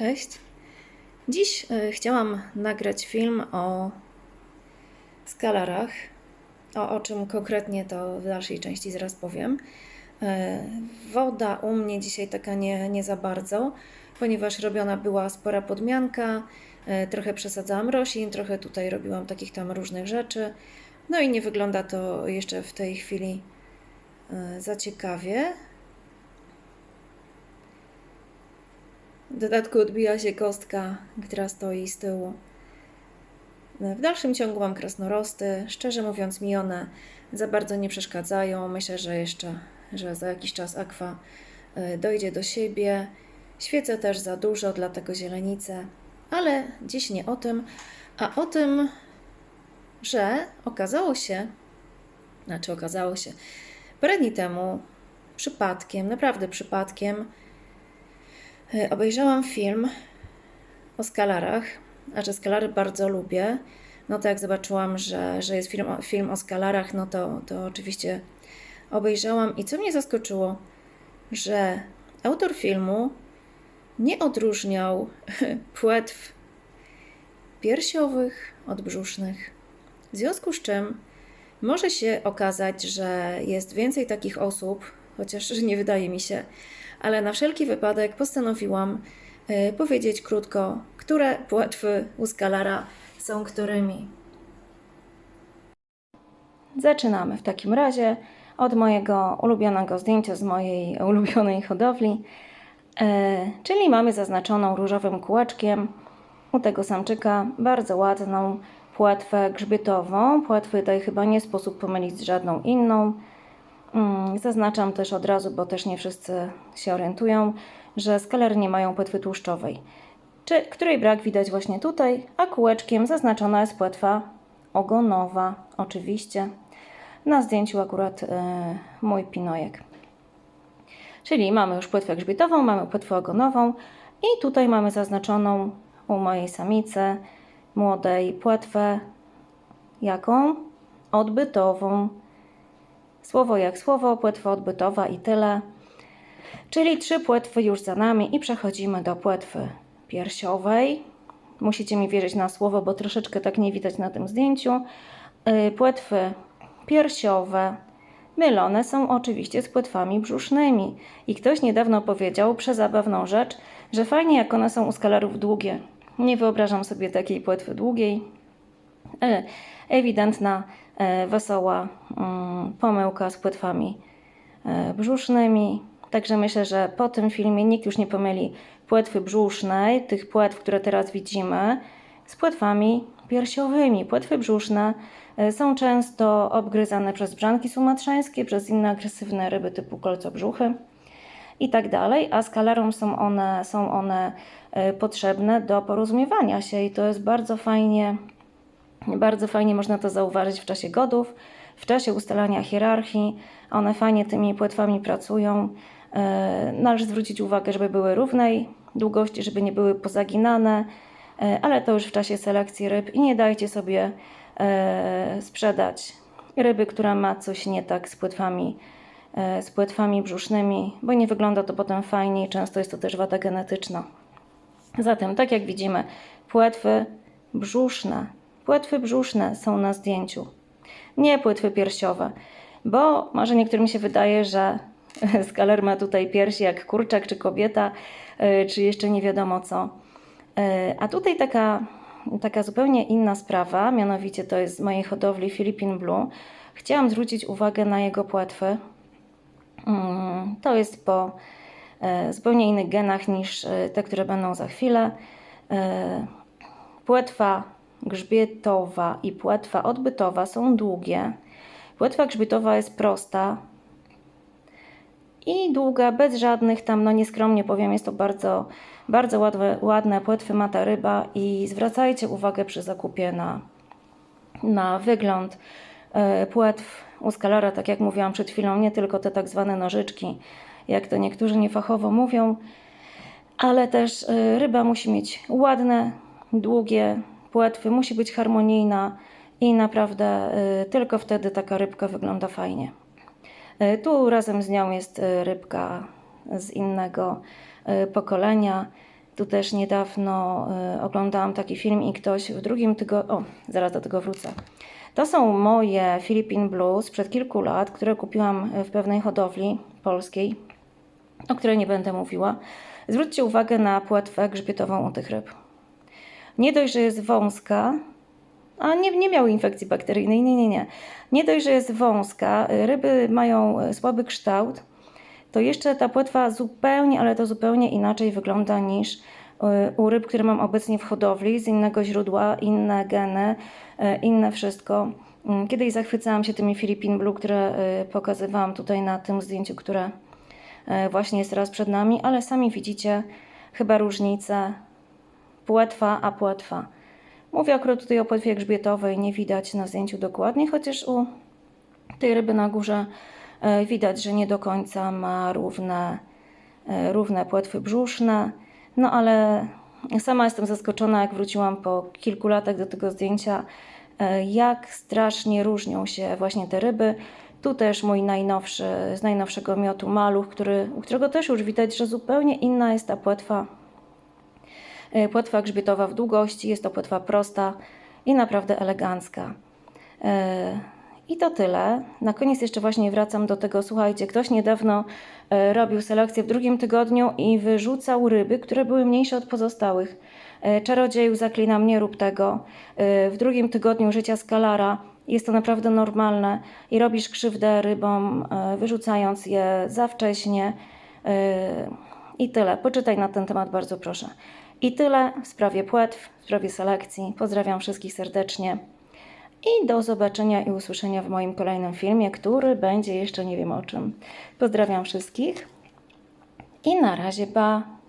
Cześć. Dziś e, chciałam nagrać film o skalarach. O, o czym konkretnie to w dalszej części zaraz powiem. E, Woda u mnie dzisiaj taka nie, nie za bardzo, ponieważ robiona była spora podmianka. e, Trochę przesadzałam roślin, trochę tutaj robiłam takich tam różnych rzeczy. No i nie wygląda to jeszcze w tej chwili za ciekawie. Dodatku odbija się kostka, która stoi z tyłu. W dalszym ciągu mam krasnorosty. Szczerze mówiąc, mi one za bardzo nie przeszkadzają. Myślę, że jeszcze, że za jakiś czas akwa y, dojdzie do siebie. Świecę też za dużo, dlatego zielenice. Ale dziś nie o tym, a o tym, że okazało się, znaczy okazało się, parę dni temu przypadkiem, naprawdę przypadkiem, E, Obejrzałam film o skalarach, a że skalary bardzo lubię, no to jak zobaczyłam, że, że jest film film o skalarach, no to, to oczywiście obejrzałam. I co mnie zaskoczyło, że autor filmu nie odróżniał płetw piersiowych od brzusznych. W związku z czym może się okazać, że jest więcej takich osób, chociaż nie wydaje mi się, ale na wszelki wypadek postanowiłam y, powiedzieć krótko, które płetwy u skalara są którymi. Zaczynamy w takim razie od mojego ulubionego zdjęcia z mojej ulubionej hodowli. E, czyli mamy zaznaczoną różowym kółeczkiem u tego samczyka bardzo ładną płetwę grzbietową. Płetwy tej chyba nie sposób pomylić z żadną inną. Mm, Zaznaczam też od razu, bo też nie wszyscy się orientują, że skalery nie mają płetwy tłuszczowej, czy, której brak widać właśnie tutaj, a kółeczkiem zaznaczona jest płetwa ogonowa, oczywiście. Na zdjęciu akurat e, mój pinojek. Czyli mamy już płetwę grzbietową, mamy płetwę ogonową i tutaj mamy zaznaczoną u mojej samicy młodej płetwę jaką? Odbytową. Słowo jak słowo, płetwa odbytowa i tyle. Czyli trzy płetwy już za nami i przechodzimy do płetwy piersiowej. Musicie mi wierzyć na słowo, bo troszeczkę tak nie widać na tym zdjęciu. Yy, Płetwy piersiowe mylone są oczywiście z płetwami brzusznymi. I ktoś niedawno powiedział przezabawną rzecz, że fajnie jak one są u skalarów długie. Nie wyobrażam sobie takiej płetwy długiej. E, ewidentna, e, wesoła mm, pomyłka z płetwami e, brzusznymi. Także myślę, że po tym filmie nikt już nie pomyli płetwy brzusznej, tych płetw, które teraz widzimy, z płetwami piersiowymi. Płetwy brzuszne są często obgryzane przez brzanki sumatrzańskie, przez inne agresywne ryby typu kolcobrzuchy i tak dalej, a skalarom są one, są one potrzebne do porozumiewania się i to jest bardzo fajnie bardzo fajnie można to zauważyć w czasie godów, w czasie ustalania hierarchii. One fajnie tymi płetwami pracują. E, Należy zwrócić uwagę, żeby były równej długości, żeby nie były pozaginane, e, ale to już w czasie selekcji ryb i nie dajcie sobie e, sprzedać ryby, która ma coś nie tak z płetwami, z płetwami brzusznymi, bo nie wygląda to potem fajnie i często jest to też wada genetyczna. Zatem, tak jak widzimy, płetwy brzuszne. Płetwy brzuszne są na zdjęciu, nie płetwy piersiowe, bo może niektórym się wydaje, że skaler ma tutaj piersi jak kurczak czy kobieta, y, czy jeszcze nie wiadomo co. Y, A tutaj taka, taka zupełnie inna sprawa, mianowicie to jest z mojej hodowli Philippine Blue. Chciałam zwrócić uwagę na jego płetwy. Mm, To jest po e, zupełnie innych genach niż te, które będą za chwilę. Płetwa grzbietowa i płetwa odbytowa są długie. Płetwa grzbietowa jest prosta i długa, bez żadnych tam, no nieskromnie powiem, jest to bardzo, bardzo ładne, ładne płetwy mata ryba i zwracajcie uwagę przy zakupie na, na wygląd e, płetw u skalara, tak jak mówiłam przed chwilą, nie tylko te tak zwane nożyczki, jak to niektórzy niefachowo mówią, ale też y, ryba musi mieć ładne, długie płetwy, musi być harmonijna i naprawdę y, tylko wtedy taka rybka wygląda fajnie. Y, Tu razem z nią jest y, rybka z innego pokolenia. Tu też niedawno oglądałam taki film i ktoś w drugim tygodniu. O, zaraz do tego wrócę. To są moje Philippine Blues przed kilku lat, które kupiłam w pewnej hodowli polskiej, o której nie będę mówiła. Zwróćcie uwagę na płetwę grzbietową u tych ryb. Nie dość, że jest wąska, a nie, nie miały infekcji bakteryjnej, nie, nie, nie. Nie dość, że jest wąska, y, ryby mają y, słaby kształt, to jeszcze ta płetwa zupełnie, ale to zupełnie inaczej wygląda niż y, u ryb, które mam obecnie w hodowli, z innego źródła, inne geny, inne wszystko. Mm, Kiedyś zachwycałam się tymi Philippine Blue, które pokazywałam tutaj na tym zdjęciu, które właśnie jest teraz przed nami, ale sami widzicie chyba różnicę płetwa a płetwa. Mówię akurat tutaj o płetwie grzbietowej, nie widać na zdjęciu dokładnie, chociaż u tej ryby na górze e, widać, że nie do końca ma równe, e, równe płetwy brzuszne. No ale sama jestem zaskoczona, jak wróciłam po kilku latach do tego zdjęcia, e, jak strasznie różnią się właśnie te ryby. Tu też mój najnowszy, z najnowszego miotu maluch, który, u którego też już widać, że zupełnie inna jest ta płetwa Płetwa grzbietowa w długości, jest to płetwa prosta i naprawdę elegancka. E, I to tyle. Na koniec jeszcze właśnie wracam do tego, słuchajcie, ktoś niedawno e, robił selekcję w drugim tygodniu i wyrzucał ryby, które były mniejsze od pozostałych. E, Czarodzieju zaklina mnie, rób tego. E, W drugim tygodniu życia skalara jest to naprawdę normalne i robisz krzywdę rybom, e, wyrzucając je za wcześnie. E, I tyle. Poczytaj na ten temat bardzo proszę. I tyle w sprawie płetw, w sprawie selekcji. Pozdrawiam wszystkich serdecznie. I do zobaczenia i usłyszenia w moim kolejnym filmie, który będzie jeszcze nie wiem o czym. Pozdrawiam wszystkich i na razie, pa!